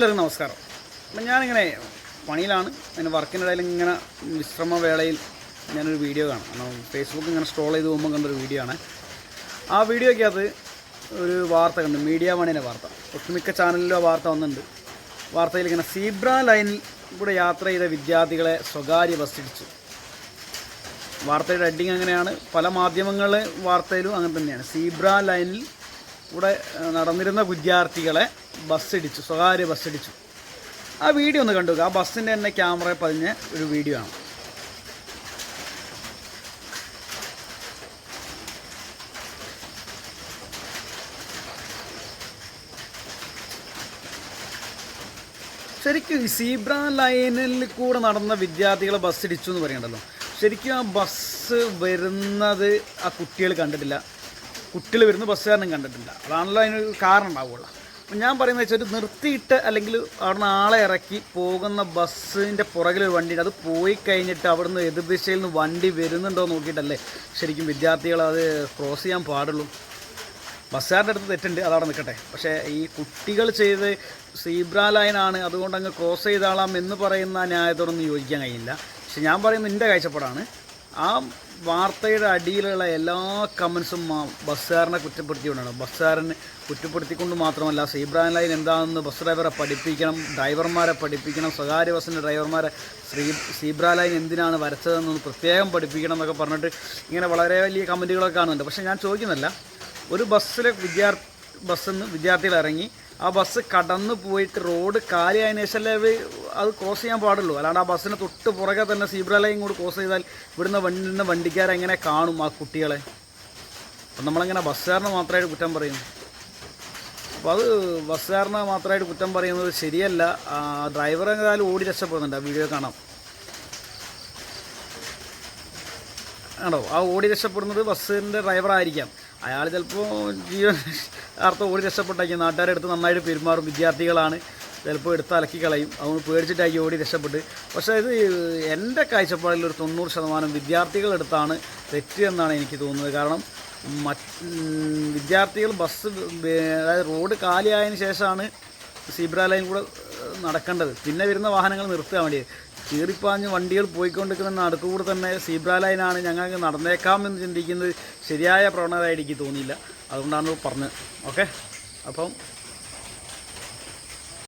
എല്ലാവർക്കും നമസ്കാരം. അപ്പം ഞാനിങ്ങനെ പണിയിലാണ്. അതിന്റെ വർക്കിനിടയിൽ ഇങ്ങനെ വിശ്രമ വേളയിൽ ഞാനൊരു വീഡിയോ കാണാം. കാരണം ഫേസ്ബുക്ക് ഇങ്ങനെ സ്ട്രോൾ ചെയ്ത് പോകുമ്പോൾ കണ്ടൊരു വീഡിയോ ആണ്. ആ വീഡിയോയ്ക്കകത്ത് ഒരു വാർത്ത കണ്ടു. മീഡിയ മണിന്റെ വാർത്ത. ഒട്ടുമിക്ക ചാനലിലും ആ വാർത്ത വന്നിട്ടുണ്ട്. വാർത്തയിൽ ഇങ്ങനെ സീബ്ര ലൈനിൽ കൂടെ യാത്ര ചെയ്ത വിദ്യാർത്ഥികളെ സ്വകാര്യ ബസ് ഇടിച്ചു. വാർത്തയുടെ ഹെഡിങ് അങ്ങനെയാണ്. പല മാധ്യമങ്ങളിലെ വാർത്തയിലും അങ്ങനെ തന്നെയാണ്. സീബ്ര ലൈനിൽ കൂടെ നടന്നിരുന്ന വിദ്യാർത്ഥികളെ ബസ് ഇടിച്ചു സ്വകാര്യ ബസ്സിടിച്ചു. ആ വീഡിയോ ഒന്ന് കണ്ടു ആ ബസ്സിന്റെ തന്നെ ക്യാമറ പതിഞ്ഞ ഒരു വീഡിയോ ആണ്. ശരിക്കും സീബ്ര ലൈനിൽ കൂടെ നടന്ന വിദ്യാർത്ഥികളെ ബസ് ഇടിച്ചു എന്ന് പറയണ്ടല്ലോ. ശരിക്കും ആ ബസ് വരുന്നത് ആ കുട്ടികൾ കണ്ടിട്ടില്ല. കുട്ടികൾ വരുന്ന ബസ്സുകാരനും കണ്ടിട്ടില്ല. അതാണല്ലോ അതിനൊരു കാരണം ഉണ്ടാവുള്ളൂ. ഞാൻ പറയുന്നത് വെച്ചാൽ ഒരു നിർത്തിയിട്ട് അല്ലെങ്കിൽ അവിടെ നിന്ന് ആളെ ഇറക്കി പോകുന്ന ബസ്സിന്റെ പുറകിൽ ഒരു വണ്ടി അത് പോയി കഴിഞ്ഞിട്ട് അവിടുന്ന് എതിർദിശയിൽ നിന്ന് വണ്ടി വരുന്നുണ്ടോ നോക്കിയിട്ടല്ലേ ശരിക്കും വിദ്യാർത്ഥികൾ അത് ക്രോസ് ചെയ്യാൻ പാടുള്ളൂ. ബസ്സുകാരുടെ അടുത്ത് തെറ്റുണ്ട് അതവിടെ നിൽക്കട്ടെ. പക്ഷേ ഈ കുട്ടികൾ ചെയ്ത് സീബ്ര ലൈനാണ് അതുകൊണ്ട് അങ്ങ് ക്രോസ് ചെയ്താളാം എന്ന് പറയുന്ന ന്യായത്തോടൊന്നും യോജിക്കാൻ കഴിയില്ല. പക്ഷെ ഞാൻ പറയുന്നത് എന്റെ കാഴ്ചപ്പാടാണ്. ആ വാർത്തയുടെ അടിയിലുള്ള എല്ലാ കമൻസും ബസ്സുകാരനെ കുറ്റപ്പെടുത്തിക്കൊണ്ടാണ്. ബസ്സുകാരനെ കുറ്റപ്പെടുത്തിക്കൊണ്ട് മാത്രമല്ല സീബ്രാൻ ലൈൻ എന്താണെന്ന് ബസ് ഡ്രൈവറെ പഠിപ്പിക്കണം ഡ്രൈവർമാരെ പഠിപ്പിക്കണം സ്വകാര്യ ബസ്സിന്റെ ഡ്രൈവർമാരെ ശ്രീ സീബ്ര ലൈൻ എന്തിനാണ് വരച്ചതെന്ന് പ്രത്യേകം പഠിപ്പിക്കണം എന്നൊക്കെ പറഞ്ഞിട്ട് ഇങ്ങനെ വളരെ വലിയ കമന്റുകളൊക്കെ കാണുന്നുണ്ട്. പക്ഷേ ഞാൻ ചോദിക്കുന്നില്ല ഒരു ബസ്സിലെ വിദ്യാർത്ഥി ബസ്സിൽ നിന്ന് വിദ്യാർത്ഥികൾ ഇറങ്ങി ആ ബസ് കടന്നു പോയിട്ട് റോഡ് കാലിയായതിനു ശേഷമല്ലേ അത് ക്രോസ് ചെയ്യാൻ പാടുള്ളൂ. അല്ലാണ്ട് ആ ബസ്സിന് തൊട്ട് പുറകെ തന്നെ സീബ്ര ലൈൻ കൂടി ക്രോസ് ചെയ്താൽ ഇവിടുന്ന് വണ്ടി നിന്ന് വണ്ടിക്കാരെങ്ങനെ കാണും ആ കുട്ടികളെ? അപ്പം നമ്മളങ്ങനെ ബസ്സുകാരനെ മാത്രമായിട്ട് കുറ്റം പറയുന്നു അപ്പോൾ അത് ബസ്സുകാരനെ മാത്രമായിട്ട് കുറ്റം പറയുന്നത് ശരിയല്ല. ഡ്രൈവർ എന്തായാലും ഓടി രക്ഷപ്പെടുന്നുണ്ട്. ആ വീഡിയോ കാണാം ആണോ? ആ ഓടി രക്ഷപ്പെടുന്നത് ബസ്സിന്റെ ഡ്രൈവറായിരിക്കാം അയാൾ ചിലപ്പോൾ ജീവൻ അർത്ഥം ഓടി രക്ഷപ്പെട്ടായിരിക്കും നാട്ടുകാരെ അടുത്ത് നന്നായിട്ട് പെരുമാറും. വിദ്യാർത്ഥികളാണ് ചിലപ്പോൾ എടുത്ത് അലക്കി കളയും. അതുകൊണ്ട് പേടിച്ചിട്ടായി ഓടി രക്ഷപ്പെട്ട്. പക്ഷേ ഇത് എന്റെ കാഴ്ചപ്പാടിൽ ഒരു തൊണ്ണൂറ് ശതമാനം വിദ്യാർത്ഥികളെടുത്താണ് തെറ്റ് എന്നാണ് എനിക്ക് തോന്നുന്നത്. കാരണം മറ്റ് വിദ്യാർത്ഥികൾ ബസ് അതായത് റോഡ് കാലിയായതിനു ശേഷമാണ് സീബ്ര ലൈൻ കൂടെ നടക്കേണ്ടത്. പിന്നെ വരുന്ന വാഹനങ്ങൾ നിർത്താൻ വേണ്ടി ചീറിപ്പാഞ്ഞ് വണ്ടികൾ പോയിക്കൊണ്ടിരിക്കുന്ന നടുക്കൂടെ തന്നെ സീബ്ര ലൈനാണ് ഞങ്ങൾക്ക് നടന്നേക്കാം എന്ന് ചിന്തിക്കുന്നത് ശരിയായ പ്രവണതയായിട്ട് എനിക്ക് തോന്നിയില്ല. അതുകൊണ്ടാണ് പറഞ്ഞത്. ഓക്കെ? അപ്പം